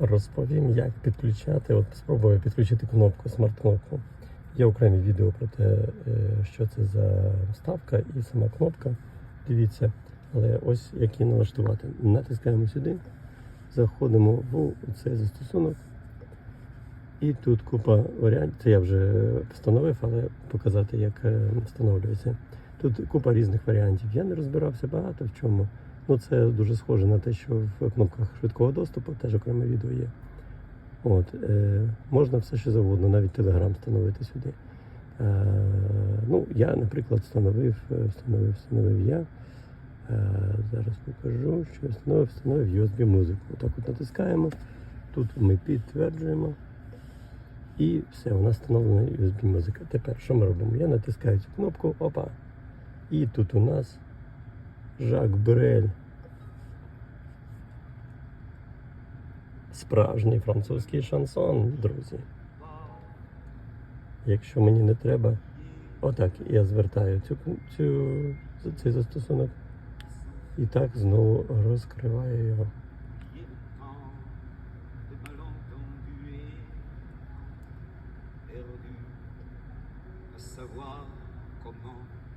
розповім, як підключати. От спробую підключити кнопку, смарт-кнопку. Є окремі відео про те, е, що це за вставка і сама кнопка. Дивіться, але ось як її налаштувати. Натискаємо сюди, заходимо в цей застосунок. І тут купа варіантів. Це я вже встановив, але показати, як е, встановлюється. Тут купа різних варіантів. Я не розбирався багато в чому. Ну, це дуже схоже на те, що в кнопках швидкого доступу теж окреме відео є. От, е, можна все що завгодно, навіть телеграм встановити сюди. Е, ну, я, наприклад, встановив, е, встановив, встановив я. Е, зараз покажу, що я встановив, встановив USB музику. Так от натискаємо. Тут ми підтверджуємо. І все, у нас встановлена USB музика. Тепер що ми робимо? Я натискаю цю кнопку, опа. І тут у нас Жак Брель. Справжній французький шансон, друзі. Якщо мені не треба, отак я звертаю цю, цю, цей застосунок і так знову розкриваю його. comment